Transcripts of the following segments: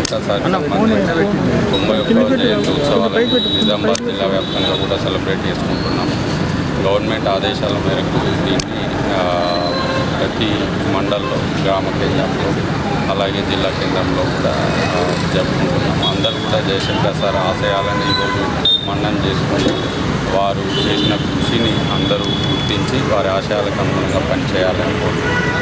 ఒక్కసారి సంబంధించి తొంభై ఒక్కవ జయంతి ఉత్సవాలను నిజామాబాద్ జిల్లా వ్యాప్తంగా కూడా సెలబ్రేట్ చేసుకుంటున్నాం. గవర్నమెంట్ ఆదేశాల మేరకు దీన్ని ప్రతి మండల్లో గ్రామ కేంద్రంలో అలాగే జిల్లా కేంద్రంలో కూడా జరుపుకుంటున్నాం. అందరూ కూడా జయశంకర్ సార్ ఆశయాలను ఈరోజు మన్నం చేసుకుని వారు చేసిన కృషిని అందరూ గుర్తించి వారి ఆశయాలకు అనుగుణంగా పనిచేయాలని కోరుకుంటున్నాం.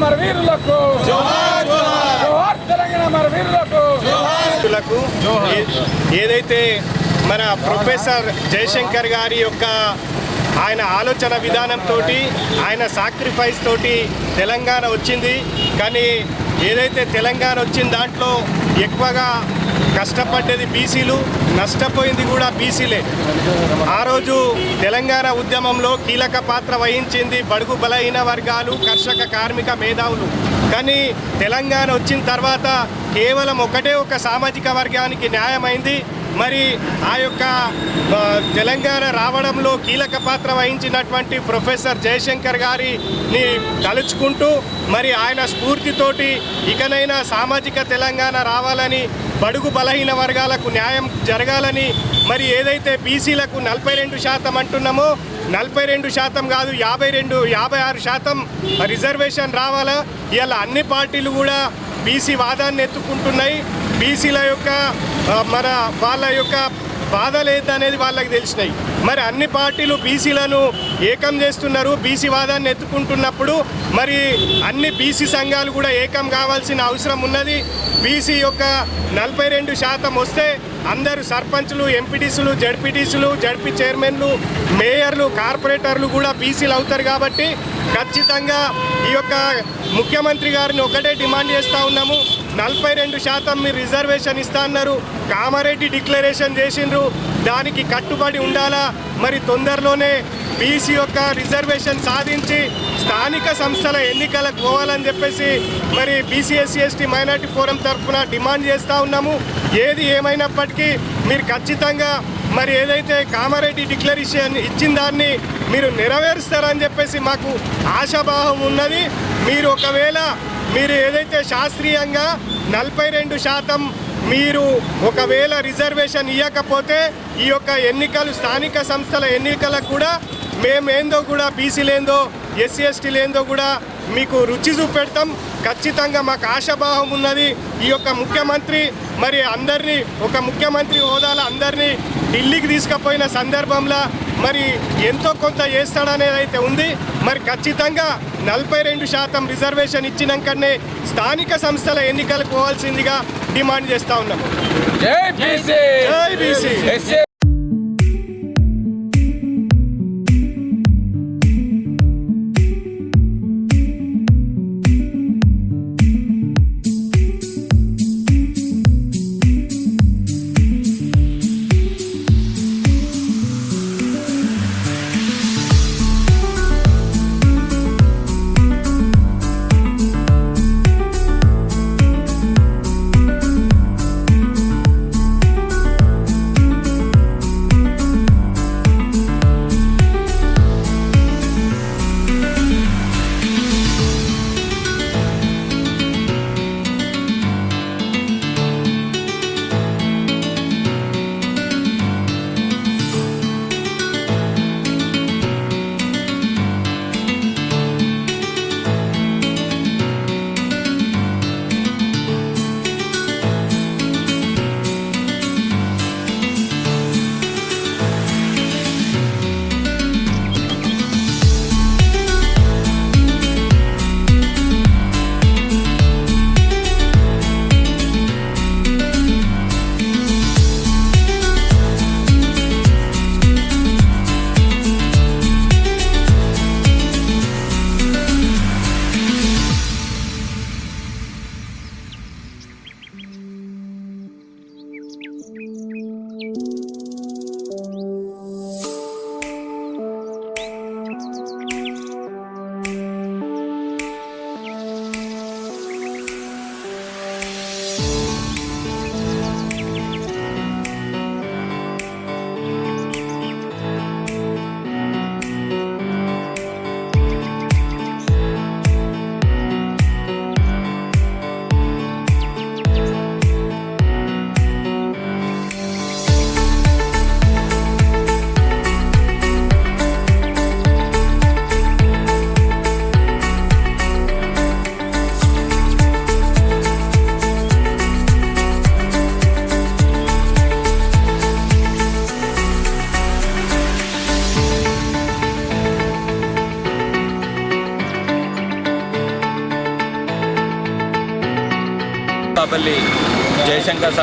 తెలంగాణ మన వీరులకు జోహార్ తెలంగాణ మన వీరులకు లకు ఏ- ఏదైతే మన ప్రొఫెసర్ జయశంకర్ గారి యొక్క ఆయన ఆలోచన విధానంతో ఆయన సాక్రిఫైస్ తోటి తెలంగాణ వచ్చింది. కానీ ఏదైతే తెలంగాణ వచ్చిన దాంట్లో ఎక్కువగా కష్టపడ్డది బీసీలు నష్టపోయింది కూడా బీసీలే. ఆ రోజు తెలంగాణ ఉద్యమంలో కీలక పాత్ర వహించింది బడుగు బలహీన వర్గాలు కర్షక కార్మిక మేధావులు. కానీ తెలంగాణ వచ్చిన తర్వాత కేవలం ఒకటే ఒక సామాజిక వర్గానికి న్యాయమైంది. మరి ఆ యొక్క తెలంగాణ రావడంలో కీలక పాత్ర వహించినటువంటి ప్రొఫెసర్ జయశంకర్ గారిని తలుచుకుంటూ మరి ఆయన స్ఫూర్తితోటి ఇకనైనా సామాజిక తెలంగాణ రావాలని బడుగు బలహీన వర్గాలకు న్యాయం జరగాలని మరి ఏదైతే బీసీలకు నలభై రెండు శాతం అంటున్నామో నలభై రెండు శాతం కాదు యాభై రెండు యాభై ఆరు శాతం రిజర్వేషన్ రావాలా? ఇలా అన్ని పార్టీలు కూడా బీసీ వాదాన్ని ఎత్తుకుంటున్నాయి. బీసీల యొక్క మన వాళ్ళ యొక్క బాధలు లేదనేది వాళ్ళకి తెలిసినాయి. మరి అన్ని పార్టీలు బీసీలను ఏకం చేస్తున్నారు బీసీ వాదాన్ని ఎత్తుకుంటున్నప్పుడు మరి అన్ని బీసీ సంఘాలు కూడా ఏకం కావాల్సిన అవసరం ఉన్నది. బీసీ యొక్క నలభై రెండు శాతం వస్తే అందరూ సర్పంచ్లు ఎంపీటీసీలు జడ్పీటీసులు జడ్పీ చైర్మన్లు మేయర్లు కార్పొరేటర్లు కూడా బీసీలు అవుతారు కాబట్టి ఖచ్చితంగా ఈ యొక్క ముఖ్యమంత్రి గారిని ఒకటే డిమాండ్ చేస్తూ ఉన్నాము. నలభై రెండు శాతం మీరు రిజర్వేషన్ ఇస్తా అన్నారు. కామారెడ్డి డిక్లరేషన్ చేసిండ్రు. దానికి కట్టుబడి ఉండాలా? మరి తొందరలోనే బీసీ యొక్క రిజర్వేషన్ సాధించి స్థానిక సంస్థల ఎన్నికలకు పోవాలని చెప్పేసి మరి BC SC ST minority forum తరఫున డిమాండ్ చేస్తూ ఉన్నాము. ఏది ఏమైనప్పటికీ మీరు ఖచ్చితంగా మరి ఏదైతే కామారెడ్డి డిక్లరేషన్ ఇచ్చిన దాన్ని మీరు నెరవేరుస్తారని చెప్పేసి మాకు ఆశాభావం ఉన్నది. మీరు ఒకవేళ మీరు ఏదైతే శాస్త్రీయంగా నలభై రెండు శాతం మీరు ఒకవేళ రిజర్వేషన్ ఇవ్వకపోతే ఈ యొక్క ఎన్నికలు స్థానిక సంస్థల ఎన్నికలకు కూడా మేమేందో కూడా బీసీలేందో ఎస్సీ ఎస్టీలేందో కూడా మీకు రుచి చూపెడతాం. ఖచ్చితంగా మాకు ఆశాభావం ఉన్నది. ఈ యొక్క ముఖ్యమంత్రి మరి అందరినీ ఒక ముఖ్యమంత్రి హోదాలో అందరినీ ఢిల్లీకి తీసుకుపోయిన సందర్భంలో మరి ఎంతో కొంత చేస్తాడనేది అయితే ఉంది. మరి ఖచ్చితంగా నలభై రెండు శాతం రిజర్వేషన్ ఇచ్చినాకనే స్థానిక సంస్థల ఎన్నికలకు పోవాల్సిందిగా డిమాండ్ చేస్తూ ఉన్నాము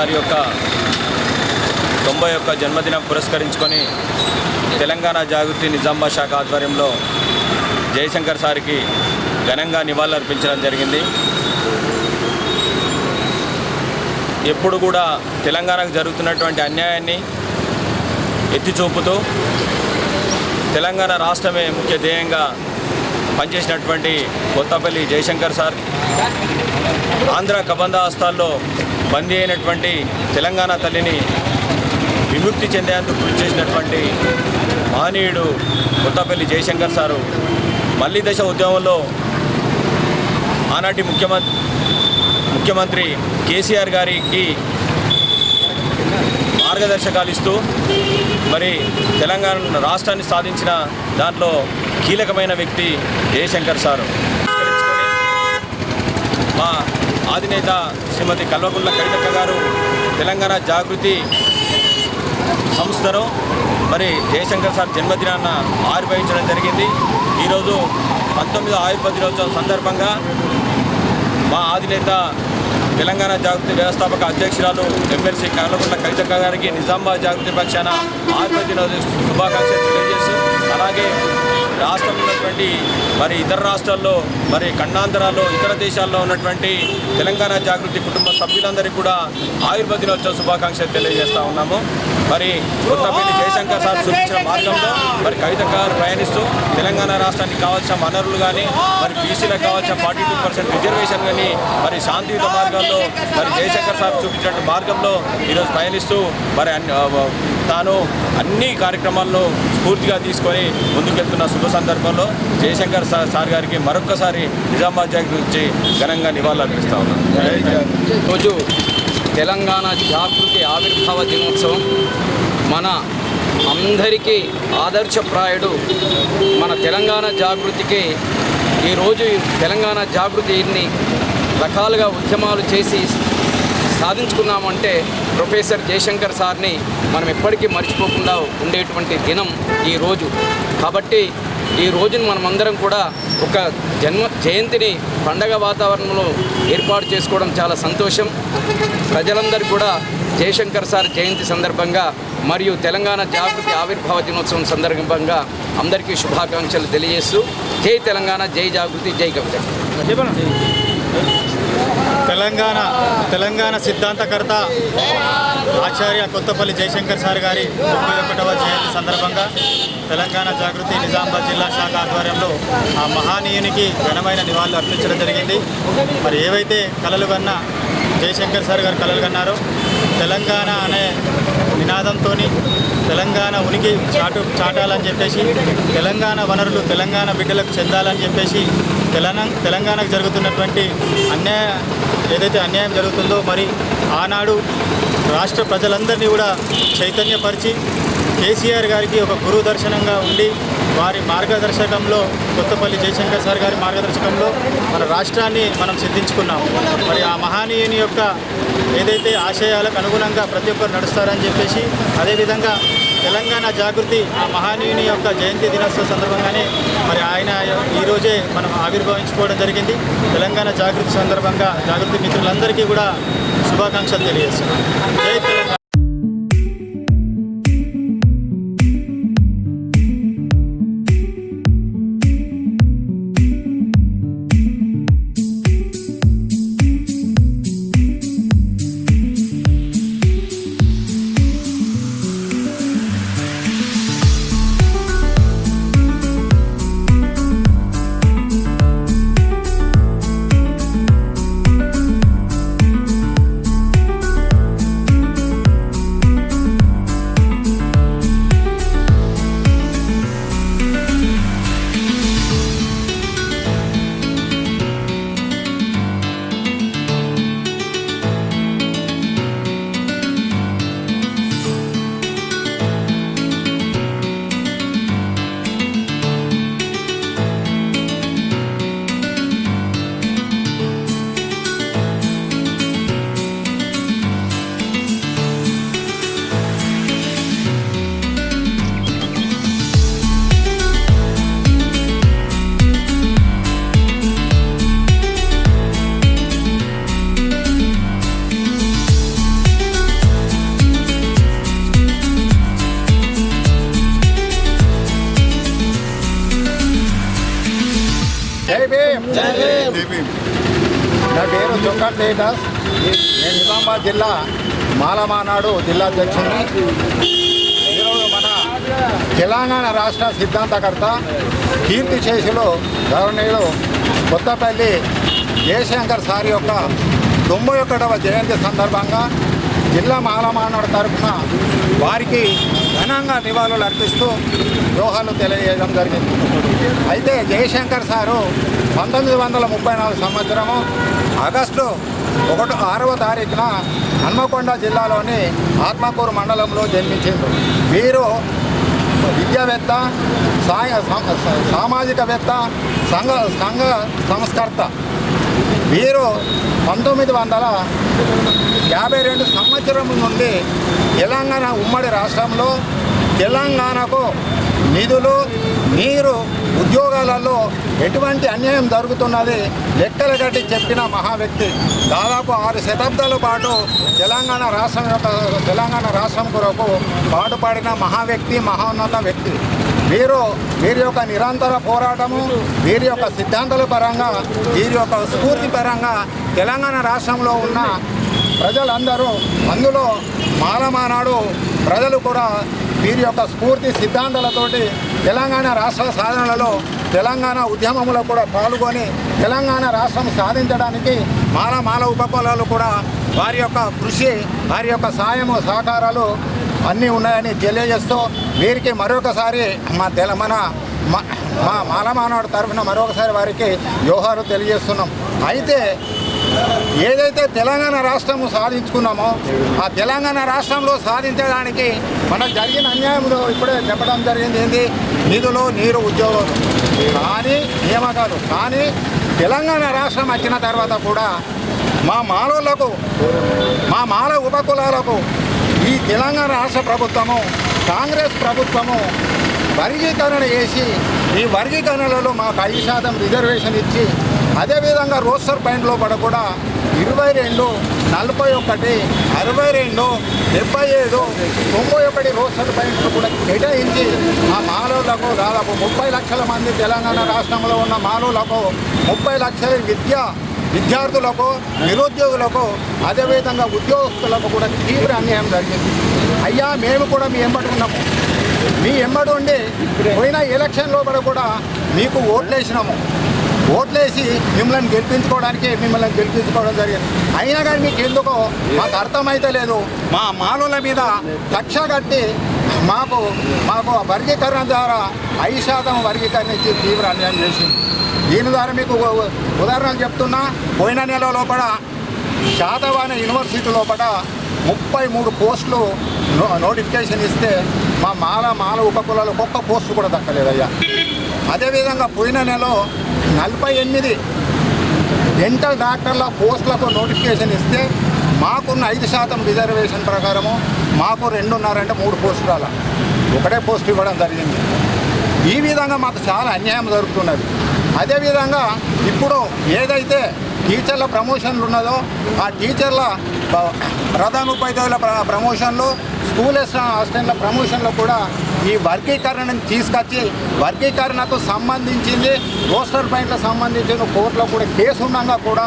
జై యొక్క తొంభై యొక్క జన్మదినం పురస్కరించుకొని తెలంగాణ జాగృతి నిజామాబాద్ శాఖ ఆధ్వర్యంలో జయశంకర్ సార్కి ఘనంగా నివాళులర్పించడం జరిగింది. ఎప్పుడు కూడా తెలంగాణకు జరుగుతున్నటువంటి అన్యాయాన్ని ఎత్తి చూపుతూ తెలంగాణ రాష్ట్రమే ముఖ్య ధ్యేయంగా పనిచేసినటువంటి కొత్తపల్లి జయశంకర్ సార్. ఆంధ్ర కబంధ హస్తాల్లో బందీ అయినటువంటి తెలంగాణ తల్లిని విముక్తి చెందేందుకు కృషి చేసినటువంటి మహనీయుడు కొత్తపల్లి జయశంకర్ సారు మళ్ళీ దశ ఉద్యమంలో ఆనాటి ముఖ్యమంత్రి ముఖ్యమంత్రి కేసీఆర్ గారికి మార్గదర్శకాలు ఇస్తూ మరి తెలంగాణ రాష్ట్రాన్ని సాధించిన దాంట్లో కీలకమైన వ్యక్తి జయశంకర్ సారు మా ఆధినేత శ్రీమతి కల్వకుంట్ల కవితక్క గారు తెలంగాణ జాగృతి సంస్థను మరి జయశంకర్ సార్ జన్మదినాన్న ఆవిర్భవించడం జరిగింది. ఈరోజు పంతొమ్మిదో ఆయుర్వేద దినోత్సవం సందర్భంగా మా ఆధినేత తెలంగాణ జాగృతి వ్యవస్థాపక అధ్యక్షురాలు ఎమ్మెల్సీ కల్వకుంట్ల కవితక్క గారికి నిజామాబాద్ జాగృతి పక్షాన ఆయుర్వేద దినోత్సవ శుభాకాంక్షలు తెలియజేస్తూ అలాగే రాష్ట్రంలో ఉన్నటువంటి మరి ఇతర రాష్ట్రాల్లో మరి ఖండాంతరాల్లో ఇతర దేశాల్లో ఉన్నటువంటి తెలంగాణ జాగృతి కుటుంబ సభ్యులందరికీ కూడా ఆయుర్వేద దినోత్సవ శుభాకాంక్షలు తెలియజేస్తా ఉన్నాము. మరి కొత్తపల్లి జయశంకర్ సార్ చూపించిన మార్గంలో మరి కవిత గారు ప్రయాణిస్తూ తెలంగాణ రాష్ట్రానికి కావాల్సిన వనరులు కానీ మరి బీసీలకు కావాల్సిన ఫార్టీ టూ పర్సెంట్ రిజర్వేషన్ కానీ మరి శాంతియుత మార్గంలో మరి జయశంకర్ సార్ చూపించిన మార్గంలో ఈరోజు ప్రయాణిస్తూ మరి అన్ని- తాను అన్ని కార్యక్రమాలను స్ఫూర్తిగా తీసుకొని ముందుకెళ్తున్న శుభ సందర్భంలో జయశంకర్ సార్ సార్ గారికి మరొక్కసారి నిజామాబాద్ జాగ్రత్త నుంచి ఘనంగా నివాళులర్పిస్తా ఉన్నాం. రోజు తెలంగాణ జాగృతి ఆవిర్భావ దినోత్సవం. మన అందరికీ ఆదర్శప్రాయుడు మన తెలంగాణ జాగృతికి ఈరోజు తెలంగాణ జాగృతి ఇన్ని రకాలుగా ఉద్యమాలు చేసి సాధించుకున్నామంటే ప్రొఫెసర్ జయశంకర్ సార్ని మనం ఎప్పటికీ మర్చిపోకుండా ఉండేటువంటి దినం ఈ రోజు. కాబట్టి ఈ రోజును మనమందరం కూడా ఒక జన్మ జయంతిని పండగ వాతావరణంలో ఏర్పాటు చేసుకోవడం చాలా సంతోషం. ప్రజలందరూ కూడా జయశంకర్ సార్ జయంతి సందర్భంగా మరియు తెలంగాణ జాగృతి ఆవిర్భావ దినోత్సవం సందర్భంగా అందరికీ శుభాకాంక్షలు తెలియజేస్తూ జై తెలంగాణ జై జాగృతి జై కవిత తెలంగాణ తెలంగాణ సిద్ధాంతకర్త ఆచార్య కొత్తపల్లి జయశంకర్ సార్ గారి ముప్పై ఒకటవ జయంతి సందర్భంగా తెలంగాణ జాగృతి నిజామాబాద్ జిల్లా శాఖ ఆధ్వర్యంలో ఆ మహానీయునికి ఘనమైన నివాళులు అర్పించడం జరిగింది. మరి ఏవైతే కళలు కన్నా జయశంకర్ సార్ గారు కళలు కన్నారో తెలంగాణ అనే నినాదంతో తెలంగాణ ఉనికి చాటు చాటాలని చెప్పేసి తెలంగాణ వనరులు తెలంగాణ బిడ్డలకు చెందాలని చెప్పేసి తెలంగాణ తెలంగాణకు జరుగుతున్నటువంటి అన్యాయ ఏదైతే అన్యాయం జరుగుతుందో మరి ఆనాడు రాష్ట్ర ప్రజలందరినీ కూడా చైతన్యపరిచి కేసీఆర్ గారికి ఒక గురు దర్శనంగా ఉండి వారి మార్గదర్శకంలో కొత్తపల్లి జయశంకర్ సార్ గారి మార్గదర్శకంలో మన రాష్ట్రాన్ని మనం సిద్ధించుకున్నాం. మరి ఆ మహానీయుని యొక్క ఏదైతే ఆశయాలకు అనుగుణంగా ప్రతి ఒక్కరు నడుస్తారని చెప్పేసి అదేవిధంగా తెలంగాణ జాగృతి ఆ మహానీయుని యొక్క జయంతి దినోత్సవ సందర్భంగానే మరి ఆయన ఈరోజే మనం ఆవిర్భవించుకోవడం జరిగింది. తెలంగాణ జాగృతి సందర్భంగా జాగృతి మిత్రులందరికీ కూడా శుభాకాంక్షలు తెలియజేస్తున్నాం. జై తెలంగాణ. నా పేరు చొక్కా నేను నిజామాబాద్ జిల్లా మాలమానాడు జిల్లా అధ్యక్షుడిని. ఈరోజు మన తెలంగాణ రాష్ట్ర సిద్ధాంతకర్త కీర్తి చేసులు గవర్నీయుడు కొత్తపల్లి జయశంకర్ సార్ యొక్క తొంభై ఒకటవ జయంతి సందర్భంగా జిల్లా మాలమానాడు తరఫున వారికి ఘనంగా నివాళులు అర్పిస్తూ ద్రోహాలు తెలియజేయడం జరిగింది. అయితే జయశంకర్ సారు పంతొమ్మిది వందల ముప్పై నాలుగు సంవత్సరము ఆగస్టు ఒకటి ఆరవ తారీఖున హన్మకొండ జిల్లాలోని ఆత్మకూరు మండలంలో జన్మించింది వీరు విద్యావేత్త సాయ సామాజికవేత్త సంఘ సంఘ సంస్కర్త. వీరు పంతొమ్మిది వందల యాభై రెండు సంవత్సరం నుండి తెలంగాణ ఉమ్మడి రాష్ట్రంలో తెలంగాణకు నిధులు నీరు ఉద్యోగాలలో ఎటువంటి అన్యాయం జరుగుతున్నది లెక్కలు కట్టి చెప్పిన మహా వ్యక్తి. దాదాపు ఆరు శతాబ్దాల పాటు తెలంగాణ రాష్ట్రం యొక్క తెలంగాణ రాష్ట్రం కొరకు పాటుపడిన మహా వ్యక్తి మహోన్నత వ్యక్తి. వీరు వీరి యొక్క నిరంతర పోరాటము వీరి యొక్క సిద్ధాంతాల పరంగా వీరి యొక్క స్ఫూర్తి పరంగా తెలంగాణ రాష్ట్రంలో ఉన్న ప్రజలందరూ అందులో మాలమానాడు ప్రజలు కూడా వీరి యొక్క స్ఫూర్తి సిద్ధాంతాలతోటి తెలంగాణ రాష్ట్ర సాధనలలో తెలంగాణ ఉద్యమంలో కూడా పాల్గొని తెలంగాణ రాష్ట్రం సాధించడానికి మాల మాల ఉపకులాలు కూడా వారి యొక్క కృషి వారి యొక్క సాయము సహకారాలు అన్నీ ఉన్నాయని తెలియజేస్తూ వీరికి మరొకసారి మా తెల మన మా మా మాలమానాడు తరఫున మరొకసారి వారికి వ్యూహాలు తెలియజేస్తున్నాం. అయితే ఏదైతే తెలంగాణ రాష్ట్రము సాధించుకున్నామో ఆ తెలంగాణ రాష్ట్రంలో సాధించడానికి మనకు జరిగిన అన్యాయంలో ఇప్పుడే చెప్పడం జరిగింది. ఏంటి నిధులు నీరు ఉద్యోగాలు. కానీ నియామకాలు. కానీ తెలంగాణ రాష్ట్రం వచ్చిన తర్వాత కూడా మా మాలోళ్ళకు మా మాల ఉపకులాలకు ఈ తెలంగాణ రాష్ట్ర ప్రభుత్వము కాంగ్రెస్ ప్రభుత్వము వర్గీకరణ చేసి ఈ వర్గీకరణలలో మాకు ఐదు శాతం రిజర్వేషన్ ఇచ్చి అదేవిధంగా రోస్టర్ బైండ్ పడ కూడా ఇరవై రెండు నలభై ఒకటి అరవై రెండు డెబ్బై ఏడు తొంభై ఒకటి రోస్టర్ బైండ్లు కూడా కేటాయించి ఆ మానవులకు దాదాపు ముప్పై లక్షల మంది తెలంగాణ రాష్ట్రంలో ఉన్న మానవులకు ముప్పై లక్షల విద్య విద్యార్థులకు నిరుద్యోగులకు అదేవిధంగా ఉద్యోగస్తులకు కూడా తీవ్ర అన్యాయం జరిగింది. అయ్యా మేము కూడా మీ ఎంబడుకున్నాము ఉన్నాము. మీ ఎంబడి ఉండి పోయిన ఎలక్షన్ లోపల కూడా మీకు ఓట్లేసినాము. ఓట్లేసి మిమ్మల్ని గెలిపించుకోవడానికి మిమ్మల్ని గెలిపించుకోవడం జరిగింది. అయినా కానీ మీకు ఎందుకో మాకు అర్థమైతే లేదు. మా మానుల మీద కక్ష కట్టి మాకు మాకు వర్గీకరణ ద్వారా ఐదు శాతం వర్గీకరణ ఇచ్చి తీవ్ర అన్యాయం చేసింది. దీని ద్వారా మీకు ఉ- ఉదాహరణలు చెప్తున్నా. పోయిన నెల లోపల శాతవాన యూనివర్సిటీ లోపల ముప్పై మూడు పోస్టులు నో- నోటిఫికేషన్ ఇస్తే మా మాల మాల ఉపకులాలు ఒక్క పోస్టు కూడా దక్కలేదయ్యా. అదేవిధంగా పోయిన నెల నలభై ఎనిమిది డెంటల్ డాక్టర్ల పోస్టులకు నోటిఫికేషన్ ఇస్తే మాకున్న ఐదు శాతం రిజర్వేషన్ ప్రకారము మాకు రెండున్నర అంటే మూడు పోస్టులు అలా ఒకటే పోస్ట్ ఇవ్వడం జరిగింది. ఈ విధంగా మాకు చాలా అన్యాయం జరుగుతున్నది. అదేవిధంగా ఇప్పుడు ఏదైతే టీచర్ల ప్రమోషన్లు ఉన్నదో ఆ టీచర్ల ప్రధాన ఉపాధ్యాయుల ప్రమోషన్లు స్కూల్ అసిస్టెంట్ల ప్రమోషన్లు కూడా ఈ వర్గీకరణను తీసుకొచ్చి వర్గీకరణకు సంబంధించింది రోస్టర్ పాయింట్లకు సంబంధించిన కోర్టులో కూడా కేసు ఉండగా కూడా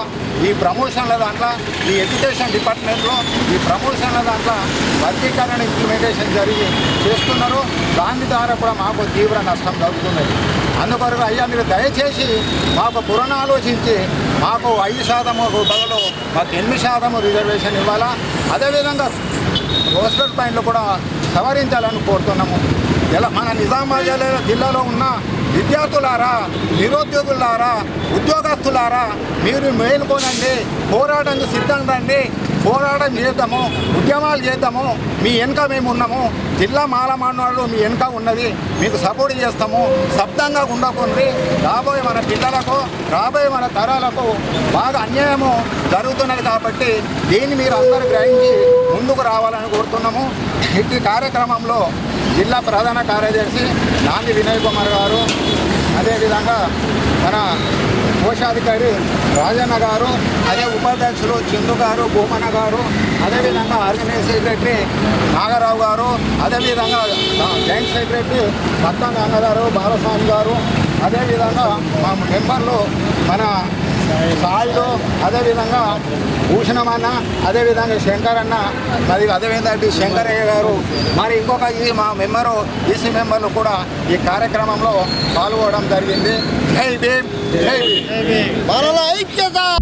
ఈ ప్రమోషన్ల దాంట్లో ఈ ఎడ్యుకేషన్ డిపార్ట్మెంట్లో ఈ ప్రమోషన్ల దాంట్లో వర్గీకరణ ఇంప్లిమెంటేషన్ జరిగి చేస్తున్నారు. దాని ద్వారా కూడా మాకు తీవ్ర నష్టం జరుగుతున్నది. అందుకొరకు అయ్యా మీరు దయచేసి మాకు పురాణాలోచించి మాకు ఐదు శాతము బదులు మాకు ఎనిమిది శాతము రిజర్వేషన్ ఇవ్వాలా? అదేవిధంగా పోస్టర్ పాయింట్లు కూడా సవరించాలని కోరుతున్నాము. ఇలా మన నిజామాబాద్ జిల్లాలో ఉన్న విద్యార్థులారా నిరుద్యోగులారా ఉద్యోగస్తులారా మీరు మేలుకోనండి పోరాటం సిద్ధం రండి పోరాటం చేద్దాము ఉద్యమాలు చేద్దాము మీ వెనుక మేము ఉన్నాము జిల్లా మాలమాన్నవాళ్ళు మీ వెనుక ఉన్నది మీకు సపోర్ట్ చేస్తాము శబ్దంగా ఉండకుండి రాబోయే మన పిల్లలకు రాబోయే మన తరాలకు బాగా అన్యాయము జరుగుతున్నది కాబట్టి దీన్ని మీరు అందరూ గ్రహించి ముందుకు రావాలని కోరుతున్నాము. ఈ కార్యక్రమంలో జిల్లా ప్రధాన కార్యదర్శి నాంది వినయ్ కుమార్ గారు అదేవిధంగా మన కోశాధికారి రాజన్న గారు అదే ఉపాధ్యక్షులు చందు గారు భూమన్న గారు అదేవిధంగా ఆర్గనైజ్ సెక్రటరీ నాగరావు గారు అదేవిధంగా జాయింట్ సెక్రటరీ రత్న గంగాధరు బాలస్వామి గారు అదేవిధంగా మా మెంబర్లు మన సాయిలు అదేవిధంగా భూషణమన్న అదేవిధంగా శంకర్ అన్న మరి అదేవిధంగా శంకరయ్య గారు. మరి ఇంకొక ఈ మా మెంబరు ఈసీ మెంబర్లు కూడా ఈ కార్యక్రమంలో పాల్గొనడం జరిగింది. జై భీమ్ జై భీమ్. ఐక్యత!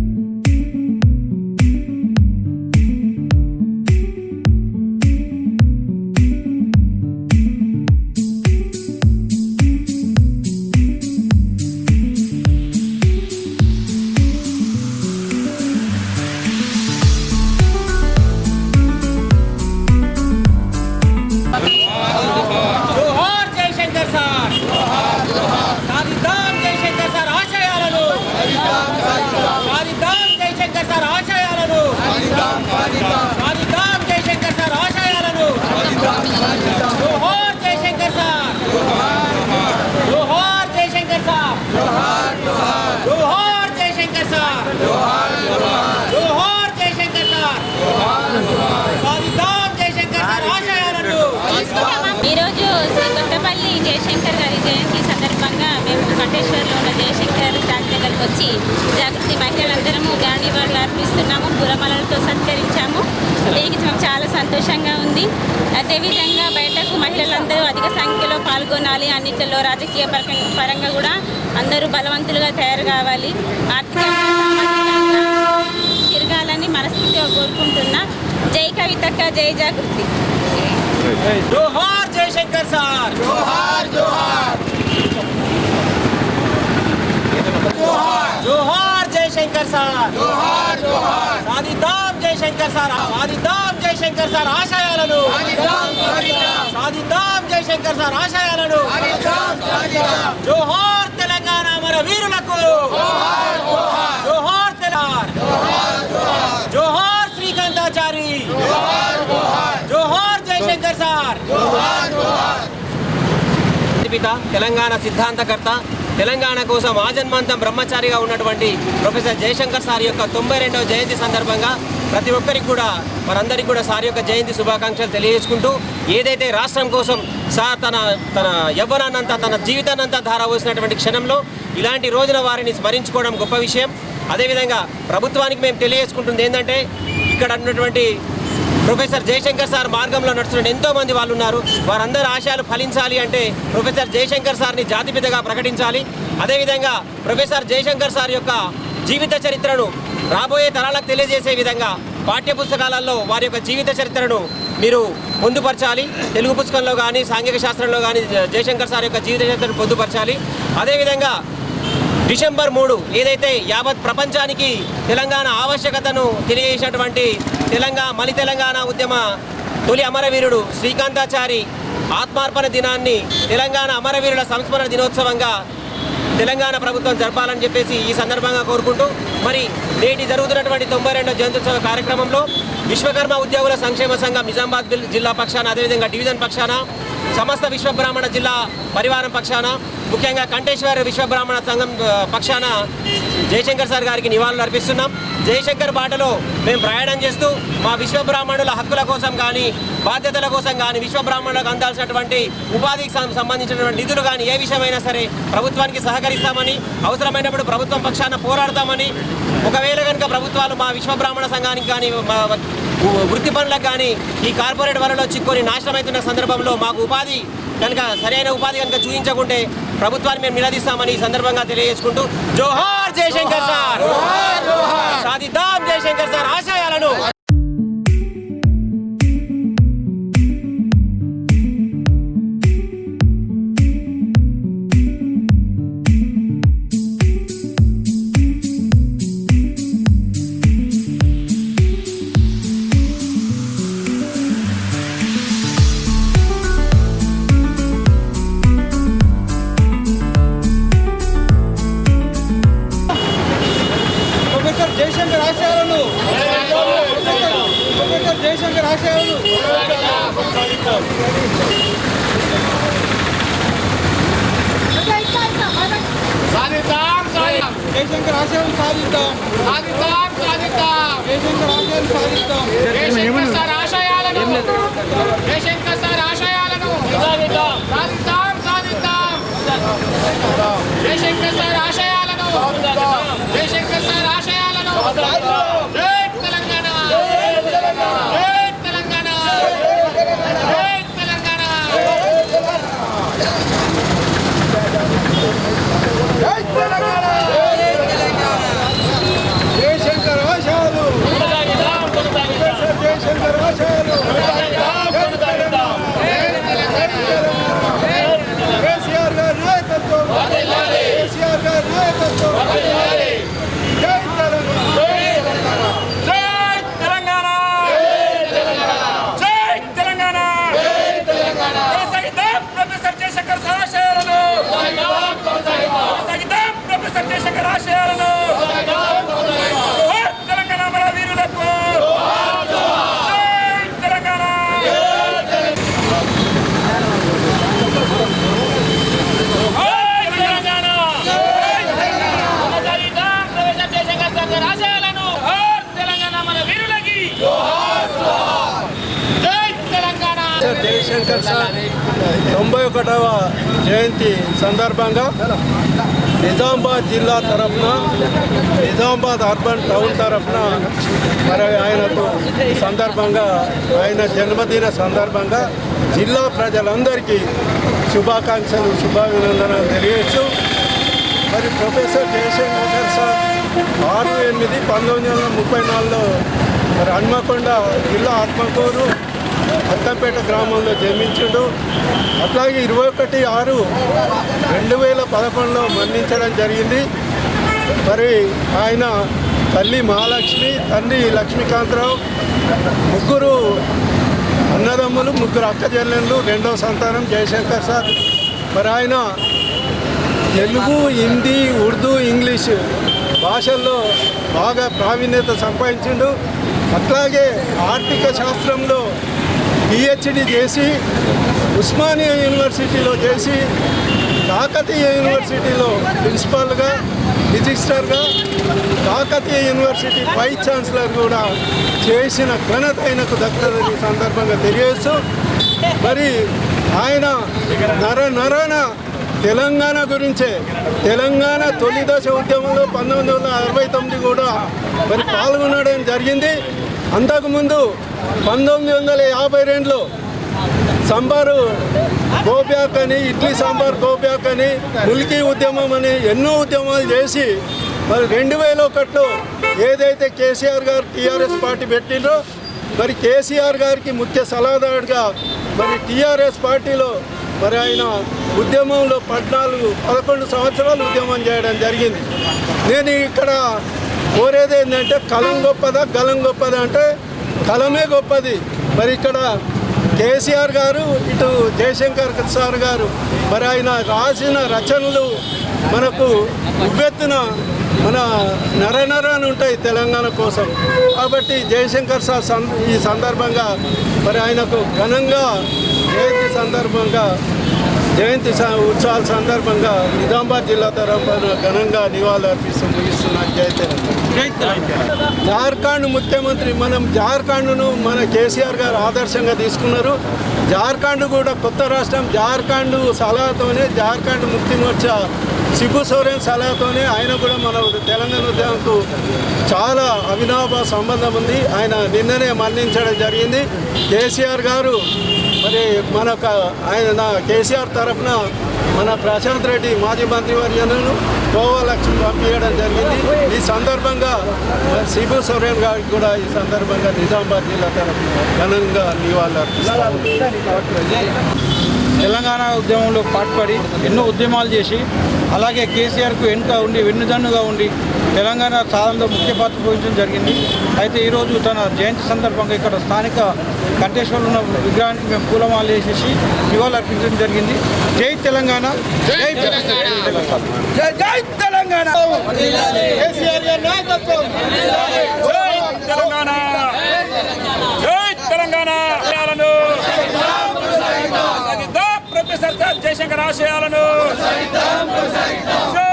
సంతోషంగా ఉంది. అదేవిధంగా బయటకు మహిళలందరూ అధిక సంఖ్యలో పాల్గొనాలి అన్నిటిలో రాజకీయ పరంగా పరంగా కూడా అందరూ బలవంతులుగా తయారు కావాలి. ఆర్థికంగా సామాజికంగా తిరగాలని మనస్ఫూర్తిగా కోరుకుంటున్నా. జై కవితక్క జై జాగృతి. జోహార్ జయశంకర్ సార్. జోహార్ జోహార్. జోహార్ జయశంకర్ సార్. జోహార్ జోహార్. సాధిద్దాం. జయశంకర్ సార్ సాధిద్దాం జయశంకర్ సార్ ఆశయాలను. సాధిద్దాం జయశంకర్ సార్ ఆశయాలను. జోహార్ తెలంగాణ మన వీరులకు. జోహార్ తెలంగాణ జోహార్ శ్రీకాంతాచారి. జోహార్ జయశంకర్ సార్. జాతిపిత తెలంగాణ సిద్ధాంతకర్త తెలంగాణ కోసం ఆజన్మాంతం బ్రహ్మచారిగా ఉన్నటువంటి ప్రొఫెసర్ జయశంకర్ సార్ యొక్క తొంభై రెండవ జయంతి సందర్భంగా ప్రతి ఒక్కరికి కూడా మనందరికీ కూడా సార్ యొక్క జయంతి శుభాకాంక్షలు తెలియజేసుకుంటూ ఏదైతే రాష్ట్రం కోసం సార్ తన తన యవ్వనాన్నంతా తన జీవితాన్నంతా ధారవోసినటువంటి క్షణంలో ఇలాంటి రోజున వారిని స్మరించుకోవడం గొప్ప విషయం. అదేవిధంగా ప్రభుత్వానికి మేము తెలియజేసుకుంటుంది ఏంటంటే ఇక్కడ ఉన్నటువంటి ప్రొఫెసర్ జయశంకర్ సార్ మార్గంలో నడుస్తున్న ఎంతో మంది వాళ్ళు ఉన్నారు వారందరి ఆశయాలు ఫలించాలి అంటే ప్రొఫెసర్ జయశంకర్ సార్ని జాతిపితగా ప్రకటించాలి. అదేవిధంగా ప్రొఫెసర్ జయశంకర్ సార్ యొక్క జీవిత చరిత్రను రాబోయే తరాలకు తెలియజేసే విధంగా పాఠ్య పుస్తకాలలో వారి యొక్క జీవిత చరిత్రను మీరు పొందుపరచాలి. తెలుగు పుస్తకంలో కానీ సాంఘిక శాస్త్రంలో కానీ జయశంకర్ సార్ యొక్క జీవిత చరిత్రను పొందుపరచాలి. అదేవిధంగా డిసెంబర్ మూడు ఏదైతే యావత్ ప్రపంచానికి తెలంగాణ ఆవశ్యకతను తెలియజేసినటువంటి తెలంగాణ మలి తెలంగాణ ఉద్యమ తొలి అమరవీరుడు శ్రీకాంతాచారి ఆత్మార్పణ దినాన్ని తెలంగాణ అమరవీరుల సంస్మరణ దినోత్సవంగా తెలంగాణ ప్రభుత్వం జరపాలని చెప్పేసి ఈ సందర్భంగా కోరుకుంటూ మరి నేటి జరుగుతున్నటువంటి తొంభై రెండో జయంత్యోత్సవ కార్యక్రమంలో విశ్వకర్మ ఉద్యోగుల సంక్షేమ సంఘం నిజామాబాద్ బిల్- జిల్లా పక్షాన అదేవిధంగా డివిజన్ పక్షాన సమస్త విశ్వబ్రాహ్మణ జిల్లా పరివారం పక్షాన ముఖ్యంగా కంఠేశ్వర విశ్వబ్రాహ్మణ సంఘం పక్షాన జయశంకర్ సార్ గారికి నివాళులు అర్పిస్తున్నాం. జయశంకర్ బాటలో మేము ప్రయాణం చేస్తూ మా విశ్వబ్రాహ్మణుల హక్కుల కోసం కానీ బాధ్యతల కోసం కానీ విశ్వబ్రాహ్మణులకు అందాల్సినటువంటి ఉపాధికి సంబంధించినటువంటి నిధులు కానీ ఏ విషయమైనా సరే ప్రభుత్వానికి సహకరిస్తామని అవసరమైనప్పుడు ప్రభుత్వం పక్షాన పోరాడతామని ఒకవేళ కనుక ప్రభుత్వాలు మా విశ్వబ్రాహ్మణ సంఘానికి కానీ వృత్తి పనులకు కానీ ఈ కార్పొరేట్ వలలో చిక్కుని నాశనమవుతున్న సందర్భంలో మాకు ఉపాధి కనుక సరైన ఉపాధి కనుక చూపించకుంటే ప్రభుత్వాన్ని మేము నిలదీస్తామని ఈ సందర్భంగా తెలియజేసుకుంటూ జోహార్ జయశంకర్ సార్! సాధిద్దాం జయశంకర్ సార్ ఆశయాలను! జయశంకర్ ఆశయాలను సాధిద్దాం. సాధిద్దాం సాధిద్దాం. జయశంకర్ ఆశయాలు సాధిద్దాం. జయశంకర్ సార్ ఆశయాలను. జయశంకర్ సార్ ఆశయాలను. సాధిద్దాం. సాధిద్దాం సాధిద్దాం. జయశంకర్ సార్ ఆశయాలను. జయశంకర్ సార్ జై తెలంగాణ. జై తెలంగాణ. జై తెలంగాణ. జై తెలంగాణ జయశంకర్ ఆశయాలు జయశంకర్ ఆశయాలు కేసీఆర్ గారి నాయకత్వం కేసీఆర్ గారి నాయకత్వం జై తెలంగాణ జై తెలంగాణ జై తెలంగాణ కొనసాగిద్దాం ప్రొఫెసర్ జయశంకర్ ఆశయాలను కొనసాగిద్దాం ప్రొఫెసర్ జయశంకర్ ఆశయాలను జోహార్ తెలంగాణ మన వీరులకు జై తెలంగాణ జై తెలంగాణ కొనసాగిద్దాం ప్రొఫెసర్ జయశంకర్ ఆశయాలను జోహార్ తెలంగాణ మన వీరులకి జై తెలంగాణ జయశంకర్ సార్ తొంభై జయంతి సందర్భంగా నిజామాబాద్ జిల్లా తరఫున నిజామాబాద్ అర్బన్ టౌన్ తరఫున మరి ఆయనకు సందర్భంగా ఆయన జన్మదిన సందర్భంగా జిల్లా ప్రజలందరికీ శుభాకాంక్షలు శుభాభినందనలు తెలియచ్చు మరి ప్రొఫెసర్ జయశంకర్ సార్ ఆరు ఎనిమిది పంతొమ్మిది వందల ముప్పై నాలుగులో మరి హన్మకొండ జిల్లా ఆత్మకూరు అత్తంపేట గ్రామంలో జన్మించుడు. అట్లాగే ఇరవై ఒకటి ఆరు రెండు వేల పదకొండులో మరణించడం జరిగింది. మరి ఆయన తల్లి మహాలక్ష్మి తండ్రి లక్ష్మీకాంతరావు ముగ్గురు అన్నదమ్ములు ముగ్గురు అక్క చెల్లెళ్ళు రెండవ సంతానం జయశంకర్ సార్. మరి ఆయన తెలుగు హిందీ ఉర్దూ ఇంగ్లీష్ భాషల్లో బాగా ప్రావీణ్యత సంపాదించిండు. అట్లాగే ఆర్థిక శాస్త్రంలో పిహెచ్డి చేసి ఉస్మానియా యూనివర్సిటీలో చేసి కాకతీయ యూనివర్సిటీలో ప్రిన్సిపాల్గా రిజిస్టర్గా కాకతీయ యూనివర్సిటీ వైస్ ఛాన్సలర్ కూడా చేసిన ఘనత ఆయనకు దక్కదని సందర్భంగా తెలియజేస్తూ మరి ఆయన నర నరన తెలంగాణ గురించే తెలంగాణ తొలి దశ ఉద్యమంలో పంతొమ్మిది వందల అరవై తొమ్మిది కూడా మరి పాల్గొనడం జరిగింది. అంతకుముందు పంతొమ్మిది వందల యాభై రెండులో సాంబారు గోప్యాక్ అని ఇడ్లీ సాంబార్ గోప్యాక్ అని ముల్కీ ఉద్యమం అని ఎన్నో ఉద్యమాలు చేసి మరి రెండు వేల ఒకటిలో ఏదైతే కేసీఆర్ గారు టీఆర్ఎస్ పార్టీ పెట్టిండ్రో మరి కేసీఆర్ గారికి ముఖ్య సలహాదారుడిగా మరి టీఆర్ఎస్ పార్టీలో మరి ఆయన ఉద్యమంలో పద్నాలుగు పదకొండు సంవత్సరాలు ఉద్యమం చేయడం జరిగింది. నేను ఇక్కడ కోరేది ఏంటంటే కలం గొప్పదా గలం గొప్పదా అంటే కలమే గొప్పది. మరి ఇక్కడ కేసీఆర్ గారు ఇటు జయశంకర్ సార్ గారు మరి ఆయన రాసిన రచనలు మనకు ఉవ్వెత్తున మన నరనరాని ఉంటాయి తెలంగాణ కోసం. కాబట్టి జయశంకర్ సార్ ఈ సందర్భంగా మరి ఆయనకు ఘనంగా జయంతి సందర్భంగా జయంతి ఉత్సవాల సందర్భంగా నిజామాబాద్ జిల్లా తరఫున ఘనంగా నివాళులు అర్పిస్తూ ముగిస్తున్నాను జై జార్ఖండ్ ముఖ్యమంత్రి మనం జార్ఖండ్ను మన కేసీఆర్ గారు ఆదర్శంగా తీసుకున్నారు. జార్ఖండ్ కూడా కొత్త రాష్ట్రం. జార్ఖండ్ సలహాతోనే జార్ఖండ్ ముక్తి మోర్చా శిబు సోరెన్ సలహాతోనే ఆయన కూడా మన తెలంగాణ ఉద్యమంకు చాలా అవినాభ సంబంధం ఉంది. ఆయన నిన్ననే మరణించడం జరిగింది. కేసీఆర్ గారు మరి మనకు ఆయన కేసీఆర్ తరఫున మన ప్రశాంత్ రెడ్డి మాజీ మంత్రివర్యులను గోవా లక్ష్మి పంపించడం జరిగింది. ఈ సందర్భంగా సిబు శిబు గారికి కూడా ఈ సందర్భంగా నిజామాబాద్ జిల్లా తరఫున ఘనంగా నివాళులు అర్పిస్తారు తెలంగాణ ఉద్యమంలో పాటుపడి ఎన్నో ఉద్యమాలు చేసి అలాగే కేసీఆర్కు వెనుక ఉండి వెన్నుదన్నుగా ఉండి తెలంగాణ సాధనలో ముఖ్య పాత్ర పోషించడం జరిగింది. అయితే ఈరోజు తన జయంతి సందర్భంగా ఇక్కడ స్థానిక కంటేశ్వర్లో ఉన్న విగ్రహానికి మేము పూలమాలు వేసేసి నివాళులు అర్పించడం జరిగింది. జై తెలంగాణ జై తెలంగాణ. జై జై తెలంగాణ. graça, Alano! Nós!